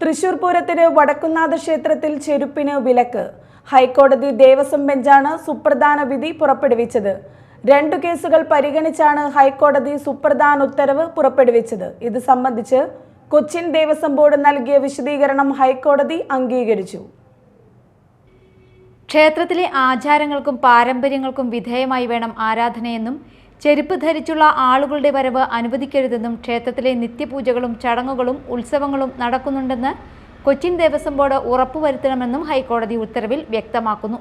തൃശൂർ പൂരത്തിന് വടക്കുന്നാഥ ക്ഷേത്രത്തിൽ ചെരുപ്പിന് വിലക്ക്. ഹൈക്കോടതി ദേവസ്വം ബെഞ്ചാണ് സുപ്രധാന വിധി പുറപ്പെടുവിച്ചത്. രണ്ടു കേസുകൾ പരിഗണിച്ചാണ് ഹൈക്കോടതി സുപ്രധാന ഉത്തരവ് പുറപ്പെടുവിച്ചത്. ഇത് സംബന്ധിച്ച് കൊച്ചിൻ ദേവസ്വം ബോർഡ് നൽകിയ വിശദീകരണം ഹൈക്കോടതി അംഗീകരിച്ചു. ക്ഷേത്രത്തിലെ ആചാരങ്ങൾക്കും പാരമ്പര്യങ്ങൾക്കും വിധേയമായി വേണം ആരാധനയെന്നും ചെരുപ്പ് ധരിച്ചുള്ള ആളുകളുടെ വരവ് അനുവദിക്കരുതെന്നും ക്ഷേത്രത്തിലെ നിത്യപൂജകളും ചടങ്ങുകളും ഉത്സവങ്ങളും നടക്കുന്നുണ്ടെന്ന് കൊച്ചിൻ ദേവസ്വം ബോർഡ് ഉറപ്പുവരുത്തണമെന്നും ഹൈക്കോടതി ഉത്തരവിൽ വ്യക്തമാക്കുന്നു.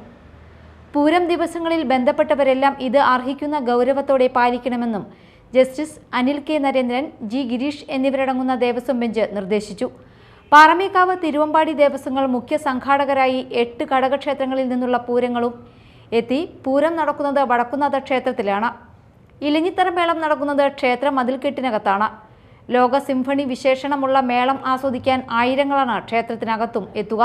പൂരം ദിവസങ്ങളിൽ ബന്ധപ്പെട്ടവരെല്ലാം ഇത് അർഹിക്കുന്ന ഗൗരവത്തോടെ പാലിക്കണമെന്നും justice Anil K Narendran G Girish എന്നിവരടങ്ങുന്ന ദേവസ്വം ബെഞ്ച് നിർദ്ദേശിച്ചു. പാറമേക്കാവ് തിരുവമ്പാടി ദേവസ്വങ്ങൾ മുഖ്യ സംഘാടകരായി എട്ട് ഘടകക്ഷേത്രങ്ങളിൽ നിന്നുള്ള പൂരങ്ങളും എത്തി. പൂരം നടക്കുന്നത് വടക്കുന്നാഥ ക്ഷേത്രത്തിലാണ്. ഇലഞ്ഞിത്തറ മേളം നടക്കുന്നത് ക്ഷേത്ര മതിൽക്കെട്ടിനകത്താണ്. ലോക സിംഫണി വിശേഷണമുള്ള മേളം ആസ്വദിക്കാൻ ആയിരങ്ങളാണ് ക്ഷേത്രത്തിനകത്തും എത്തുക.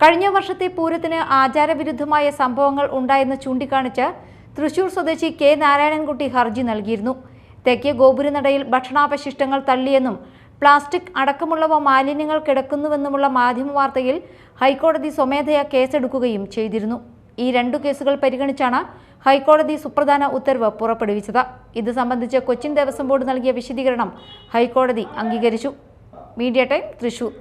കഴിഞ്ഞ വർഷത്തെ പൂരത്തിന് ആചാരവിരുദ്ധമായ സംഭവങ്ങൾ ഉണ്ടായെന്ന് ചൂണ്ടിക്കാണിച്ച് തൃശൂർ സ്വദേശി കെ നാരായണൻകുട്ടി ഹർജി നൽകിയിരുന്നു. തെക്കേ ഗോപുരനടയിൽ ഭക്ഷണാവശിഷ്ടങ്ങൾ തള്ളിയെന്നും പ്ലാസ്റ്റിക് അടക്കമുള്ളവ മാലിന്യങ്ങൾ കിടക്കുന്നുവെന്നുമുള്ള മാധ്യമ വാർത്തയിൽ ഹൈക്കോടതി സ്വമേധയാ കേസെടുക്കുകയും ചെയ്തിരുന്നു. ഈ രണ്ടു കേസുകൾ പരിഗണിച്ചാണ് ഹൈക്കോടതി സുപ്രധാന ഉത്തരവ് പുറപ്പെടുവിച്ചത്. ഇത് സംബന്ധിച്ച് കൊച്ചിൻ ദേവസ്വം ബോർഡ് നൽകിയ വിശദീകരണം ഹൈക്കോടതി അംഗീകരിച്ചു. Media time Thrissur.